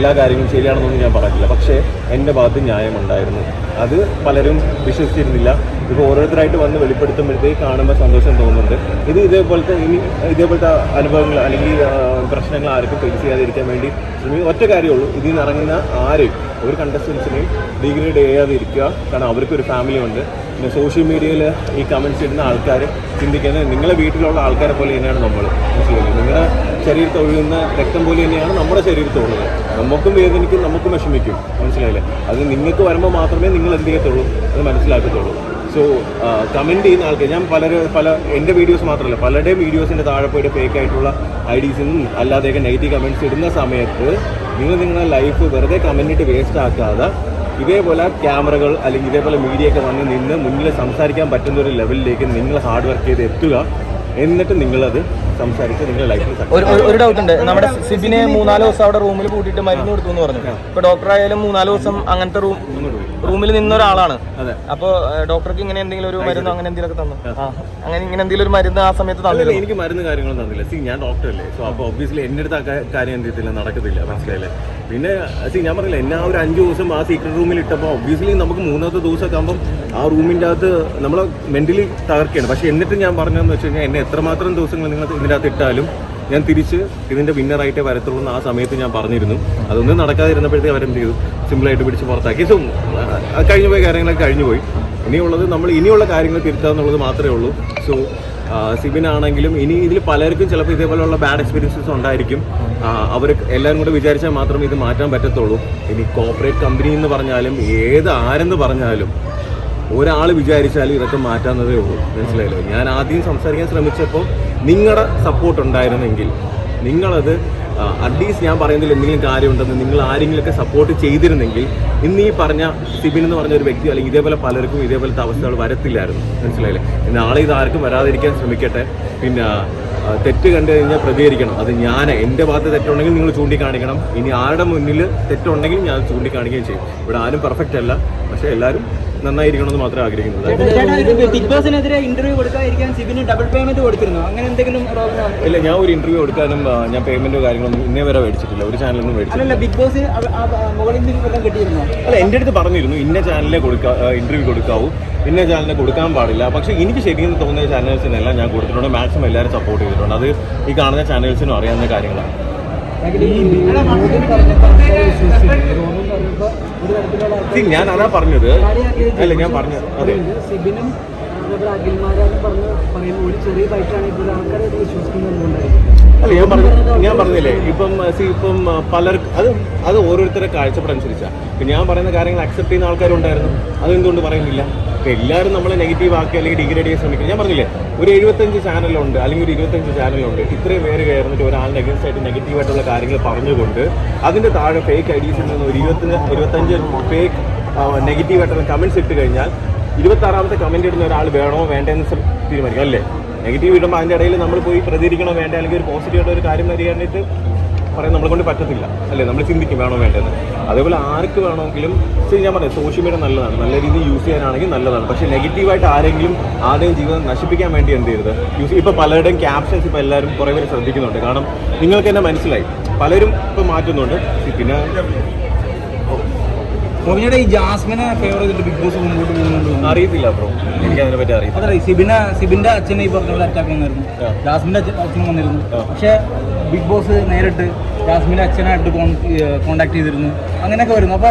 എല്ലാ കാര്യങ്ങളും ശരിയാണെന്നൊന്നും ഞാൻ പറഞ്ഞില്ല പക്ഷേ എന്റെ ഭാഗത്ത് ന്യായമുണ്ടായിരുന്നു. അത് പലരും വിശ്വസിച്ചിരുന്നില്ല. ഇപ്പോൾ ഓരോരുത്തരായിട്ട് വന്ന് വെളിപ്പെടുത്തുമ്പോഴത്തേക്ക് കാണുമ്പോൾ സന്തോഷം തോന്നുന്നുണ്ട്. ഇത് ഇതേപോലത്തെ ഇനി ഇതേപോലത്തെ അനുഭവങ്ങൾ അല്ലെങ്കിൽ പ്രശ്നങ്ങൾ ആർക്കും ഫേസ് ചെയ്യാതിരിക്കാൻ വേണ്ടി ശ്രമിക്കും ഒറ്റ കാര്യമുള്ളൂ ഇതിൽ നിന്ന് ഇറങ്ങുന്ന ആരെയും ഒരു കണ്ടസ്റ്റൻസിനെയും ഡിഗ്രേഡ് ചെയ്യാതിരിക്കുക. കാരണം അവർക്കൊരു ഫാമിലി ഉണ്ട്. പിന്നെ സോഷ്യൽ മീഡിയയിൽ ഈ കമൻസ് ഇടുന്ന ആൾക്കാർ ചിന്തിക്കുന്നത് നിങ്ങളെ വീട്ടിലുള്ള ആൾക്കാരെ പോലെ തന്നെയാണ് നമ്മൾ മനസ്സിലാക്കുന്നത് നിങ്ങളുടെ ശരീരത്തിൽ ഒഴുകുന്ന രക്തം പോലെ തന്നെയാണ് നമ്മുടെ ശരീരത്തുള്ളത് നമുക്കും വേദനിക്കും നമുക്കും വിഷമിക്കും. മനസ്സിലായില്ലേ? അത് നിങ്ങൾക്ക് വരുമ്പോൾ മാത്രമേ നിങ്ങൾ എന്ത് ചെയ്യത്തുള്ളൂ? അത് മനസ്സിലാക്കത്തുള്ളൂ. സോ കമന്റ് ചെയ്യുന്ന ആൾക്കാർ ഞാൻ പല പല എന്റെ വീഡിയോസ് മാത്രമല്ല പലരുടെയും വീഡിയോസിന്റെ താഴെ പോയിട്ട് ഫേക്ക് ആയിട്ടുള്ള ഐ ഡീസിനും അല്ലാതെയൊക്കെ നെഗറ്റീവ് കമന്റ്സ് ഇടുന്ന സമയത്ത് നിങ്ങൾ നിങ്ങളുടെ ലൈഫ് വെറുതെ കമന്റിട്ട് വേസ്റ്റ് ആക്കാതെ ഇതേപോലെ ക്യാമറകൾ അല്ലെങ്കിൽ ഇതേപോലെ മീഡിയ ഒക്കെ വന്ന് നിന്ന് മുന്നിൽ സംസാരിക്കാൻ പറ്റുന്ന ഒരു ലെവലിലേക്ക് നിങ്ങൾ ഹാർഡ് വർക്ക് ചെയ്ത് എത്തുക. എന്നിട്ട് നിങ്ങളത് സംസാരിച്ച് നിങ്ങളുടെ ലൈഫിൽ ഒരു ഡൗട്ട് ഉണ്ട്. നമ്മുടെ സിബിനെ മൂന്നാൽ ദിവസം അവിടെ റൂമിൽ കൂട്ടിയിട്ട് മരുന്ന് കൊടുത്തു എന്ന് പറഞ്ഞു. ഇപ്പൊ ഡോക്ടർ ആയാലും മൂന്നാൽ ദിവസം അങ്ങനത്തെ റൂം റൂമിൽ നിന്ന ഒരാളാണ്. അതെ. അപ്പൊ ഡോക്ടർക്ക് ഇങ്ങനെ എന്തെങ്കിലും ഒരു മരുന്ന് അങ്ങനെ എന്തെങ്കിലും തന്നു. അങ്ങനെ ഇങ്ങനെ എന്തെങ്കിലും ഒരു മരുന്ന് ആ സമയത്ത് തന്നില്ല എനിക്ക് മരുന്ന് കാര്യങ്ങളൊന്നും തന്നില്ല. സി ഞാൻ ഡോക്ടറല്ലേ സോ അപ്പോൾ ഒബ്വിയസ്ലി എന്റെ അടുത്ത് കാര്യം എന്ത് ചെയ്തില്ല നടക്കത്തില്ല. മനസ്സിലായില്ലേ? പിന്നെ സി ഞാൻ പറഞ്ഞില്ല എന്നെ ആ ഒരു അഞ്ച് ദിവസം ആ സീക്രട്ട് റൂമിൽ ഇട്ടപ്പോൾ ഒബ്വിയസ്ലി നമുക്ക് മൂന്നാമത്തെ ദിവസമൊക്കെ ആകുമ്പോൾ ആ റൂമിന്റെ അകത്ത് നമ്മൾ മെന്റലി തകർക്കുകയാണ്. പക്ഷേ എന്നിട്ട് ഞാൻ പറഞ്ഞതെന്ന് വെച്ച് കഴിഞ്ഞാൽ എന്നെ എത്രമാത്രം ദിവസങ്ങൾ നിങ്ങൾ ഇതിന്റെ അകത്ത് ഇട്ടാലും ഞാൻ തിരിച്ച് ഇതിന്റെ വിന്നറായിട്ടേ വരത്തുള്ളൂ എന്ന് ആ സമയത്ത് ഞാൻ പറഞ്ഞിരുന്നു. അതൊന്നും നടക്കാതിരുന്നപ്പോഴത്തേക്ക് അവരെന്ത് ചെയ്തു സിമ്പിളായിട്ട് പിടിച്ച് പുറത്താക്കി. സോ കഴിഞ്ഞു പോയ കാര്യങ്ങളൊക്കെ കഴിഞ്ഞു പോയി. ഇനിയുള്ളത് നമ്മൾ ഇനിയുള്ള കാര്യങ്ങൾ തിരുത്താന്നുള്ളത് മാത്രമേ ഉള്ളൂ. സോ സിബിനാണെങ്കിലും ഇനി ഇതിൽ പലർക്കും ചിലപ്പോൾ ഇതേപോലെയുള്ള ബാഡ് എക്സ്പീരിയൻസസ് ഉണ്ടായിരിക്കും. അവർ എല്ലാവരും കൂടെ വിചാരിച്ചാൽ മാത്രമേ ഇത് മാറ്റാൻ പറ്റത്തുള്ളൂ. ഇനി കോർപ്പറേറ്റ് കമ്പനി എന്ന് പറഞ്ഞാലും ഏത് ആരെന്ന് പറഞ്ഞാലും ഒരാൾ വിചാരിച്ചാൽ ഇതൊക്കെ മാറ്റാവുന്നതേ ഉള്ളൂ. മനസ്സിലായല്ലോ? ഞാൻ ആദ്യം സംസാരിക്കാൻ ശ്രമിച്ചപ്പോൾ നിങ്ങളുടെ സപ്പോർട്ട് ഉണ്ടായിരുന്നെങ്കിൽ നിങ്ങളത് അറ്റ്ലീസ്റ്റ് ഞാൻ പറയുന്നതിൽ എന്തെങ്കിലും കാര്യമുണ്ടെന്ന് നിങ്ങൾ ആരെങ്കിലുമൊക്കെ സപ്പോർട്ട് ചെയ്തിരുന്നെങ്കിൽ ഇന്ന് ഈ പറഞ്ഞ സിബിൻ എന്ന് പറഞ്ഞ ഒരു വ്യക്തി അല്ലെങ്കിൽ ഇതേപോലെ പലർക്കും ഇതേപോലത്തെ അവസ്ഥകൾ വരത്തില്ലായിരുന്നു. മനസ്സിലായില്ലേ? നാളെ ഇത് ആർക്കും വരാതിരിക്കാൻ ശ്രമിക്കട്ടെ. പിന്നെ തെറ്റ് കണ്ടു കഴിഞ്ഞാൽ പ്രതികരിക്കണം. അത് ഞാൻ എന്റെ ഭാഗത്ത് തെറ്റുണ്ടെങ്കിൽ നിങ്ങൾ ചൂണ്ടിക്കാണിക്കണം. ഇനി ആരുടെ മുന്നിൽ തെറ്റുണ്ടെങ്കിൽ ഞാൻ ചൂണ്ടിക്കാണിക്കുകയും ചെയ്യും. ഇവിടെ ആരും പെർഫെക്റ്റ് അല്ല. പക്ഷേ എല്ലാവരും നന്നായിരിക്കണമെന്ന് മാത്രമേ ആഗ്രഹിക്കുന്നത്. ബിഗ് ബോസിനെതിരെ ഇന്റർവ്യൂ കൊടുക്കാതിരിക്കാൻ സിബിന് ഡബിൾ പേയ്മെന്റ് കൊടുത്തിരുന്നു? അങ്ങനെ എന്തെങ്കിലും പ്രോബ്ലം ഇല്ല ഞാൻ ഒരു ഇന്റർവ്യൂ കൊടുക്കാനും ഞാൻ പേയ്മെന്റോ കാര്യങ്ങളൊന്നും ഇന്നേ വരെ മേടിച്ചിട്ടില്ല. ഒരു ചാനലൊന്നും മേടിച്ചിട്ടില്ല. ബിഗ് ബോസ് അല്ല എന്റെ അടുത്ത് പറഞ്ഞിരുന്നു ഇന്ന ചാനലിലെ കൊടുക്കാ ഇന്റർവ്യൂ കൊടുക്കാവൂ. ഇന്ന ചാനലിനെ കൊടുക്കാൻ പാടില്ല. പക്ഷേ എനിക്ക് ശരിയെന്ന് തോന്നുന്ന ചാനൽസിനെല്ലാം ഞാൻ കൊടുത്തിട്ടുണ്ട്. മാക്സിമം എല്ലാവരും സപ്പോർട്ട് ചെയ്തിട്ടുണ്ട്. അത് ഈ കാണുന്ന ചാനൽസിനും അറിയാവുന്ന കാര്യങ്ങളാണ്. ഞാൻ അതാ പറഞ്ഞത്. അല്ല ഞാൻ പറഞ്ഞു അതെ. സിബിനും പറഞ്ഞു അഖിൽമാരാന്ന് പറയുമ്പോൾ ഒരു ചെറിയ ആൾക്കാരെ വിശ്വസിക്കുന്നുണ്ടായിരുന്നു അല്ല ഞാൻ പറഞ്ഞു ഞാൻ പറഞ്ഞില്ലേ ഇപ്പം സി ഇപ്പം പലർക്കും അത് അത് ഓരോരുത്തരുടെ കാഴ്ചപ്പാടനുസരിച്ചാണ് ഇപ്പം ഞാൻ പറയുന്ന കാര്യങ്ങൾ അക്സെപ്റ്റ് ചെയ്യുന്ന ആൾക്കാരുണ്ടായിരുന്നു. അതെന്തുകൊണ്ട് പറയുന്നില്ല? ഇപ്പം എല്ലാവരും നമ്മളെ നെഗറ്റീവ് ആക്കി അല്ലെങ്കിൽ ഡിഗ്രേഡ് ചെയ്യാൻ ശ്രമിക്കും ഞാൻ പറഞ്ഞില്ലേ ഒരു എഴുപത്തഞ്ച് ചാനലുണ്ട് അല്ലെങ്കിൽ ഒരു ഇരുപത്തഞ്ച് ചാനലുണ്ട് ഇത്രയും പേര് കയറുന്നിട്ട് ഒരാളിന് അഗൻസ്റ്റ് ആയിട്ട് നെഗറ്റീവായിട്ടുള്ള കാര്യങ്ങൾ പറഞ്ഞുകൊണ്ട് അതിന്റെ താഴെ ഫേക്ക് ഐഡീസിൽ ഡീസിൽ നിന്ന് ഒരു ഇരുപത്തഞ്ച് ഇരുപത്തഞ്ച് ഫേക്ക് നെഗറ്റീവായിട്ടുള്ള കമന്റ്സ് ഇട്ട് കഴിഞ്ഞാൽ ഇരുപത്താറാമത്തെ കമന്റ് ഇടുന്ന ഒരാൾ വേണോ വേണ്ടെന്ന് തീരുമാനിക്കും അല്ലേ? നെഗറ്റീവ് ഇടുമ്പോൾ അതിന്റെ ഇടയിൽ നമ്മൾ പോയി പ്രതികരിക്കണോ വേണ്ട? അല്ലെങ്കിൽ ഒരു പോസിറ്റീവായിട്ട് ഒരു കാര്യം അറിയാനായിട്ട് പറയാൻ നമ്മളെ കൊണ്ട് പറ്റത്തില്ല. അല്ലേ? നമ്മൾ ചിന്തിക്കും വേണോ വേണ്ടത് അതേപോലെ ആർക്ക് വേണമെങ്കിലും ശരി ഞാൻ പറയാം സോഷ്യൽ മീഡിയ നല്ലതാണ്. നല്ല രീതിയിൽ യൂസ് ചെയ്യാനാണെങ്കിൽ നല്ലതാണ്. പക്ഷേ നെഗറ്റീവായിട്ട് ആരെങ്കിലും ആരുടെയും ജീവിതം നശിപ്പിക്കാൻ വേണ്ടി എന്ത് ചെയ്യരുത്? യൂസ് ഇപ്പോൾ പലരുടെയും ക്യാപ്ഷൻസ് ഇപ്പോൾ എല്ലാവരും കുറേ പേര് ശ്രദ്ധിക്കുന്നുണ്ട്. കാരണം നിങ്ങൾക്ക് തന്നെ മനസ്സിലായി. പലരും ഇപ്പോൾ മാറ്റുന്നുണ്ട്. പിന്നെ മോഹിനിയുടെ ഈ ജാസ്മിനെ ഫേവർ ചെയ്തിട്ട് ബിഗ് ബോസ് മുമ്പോട്ട് പോകുന്നുണ്ട്? അറിയത്തില്ല ബ്രോ എനിക്ക് അതിനെ പറ്റി അറിയത്തില്ല. അതല്ല സിബിനെ സിബിന്റെ അച്ഛനെ ഈ പറഞ്ഞ പോലെ അറ്റാക്ക് വന്നിരുന്നു ആ. ജാസ്മിന്റെ അച്ഛൻ വന്നിരുന്നു. പക്ഷേ ബിഗ് ബോസ് നേരിട്ട് ജാസ്മിന്റെ അച്ഛനായിട്ട് കോണ്ടാക്ട് ചെയ്തിരുന്നു. അങ്ങനെയൊക്കെ വരുന്നു. അപ്പൊ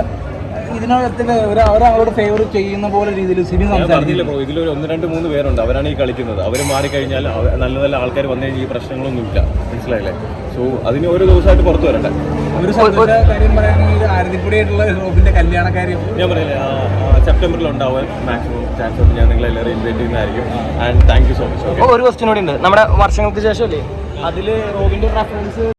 ഇതിനകത്ത് ഒരു ഒരാളോട് ഫേവർ ചെയ്യുന്ന പോലെ രീതിയിൽ സിബി പറഞ്ഞില്ല ബ്രോ ഇതിലൊരു ഒന്ന് രണ്ട് മൂന്ന് പേരുണ്ട്. അവരാണ് ഈ കളിക്കുന്നത്. അവർ മാറിക്കഴിഞ്ഞാൽ കഴിഞ്ഞാൽ നല്ല നല്ല ആൾക്കാർ വന്നു കഴിഞ്ഞാൽ ഈ പ്രശ്നങ്ങളൊന്നുമില്ല. മനസ്സിലായില്ലേ? സോ അതിന് ഓരോ ദിവസമായിട്ട് പുറത്തു വരട്ടെ ഒരു സന്തോഷ കാര്യം പറയുകയാണെങ്കിൽ ആരതിപ്പൊടിയായിട്ടുള്ള റോബിന്റെ കല്യാണ കാര്യം ഞാൻ പറയില്ലേ സെപ്റ്റംബറിൽ ഉണ്ടാവാൻ മാക്സിമം ചാൻസ് ഉണ്ട്. ഞാൻ നിങ്ങളെല്ലാവരും ഇൻവൈറ്റ് ചെയ്യുന്നതായിരിക്കും. And thank you so much ഒരു ക്വസ്റ്റ്യൻ കൂടി ഉണ്ട്. നമ്മുടെ വർഷങ്ങൾക്ക് ശേഷമല്ലേ? അതിൽ റോബിന്റെ റെഫറൻസ്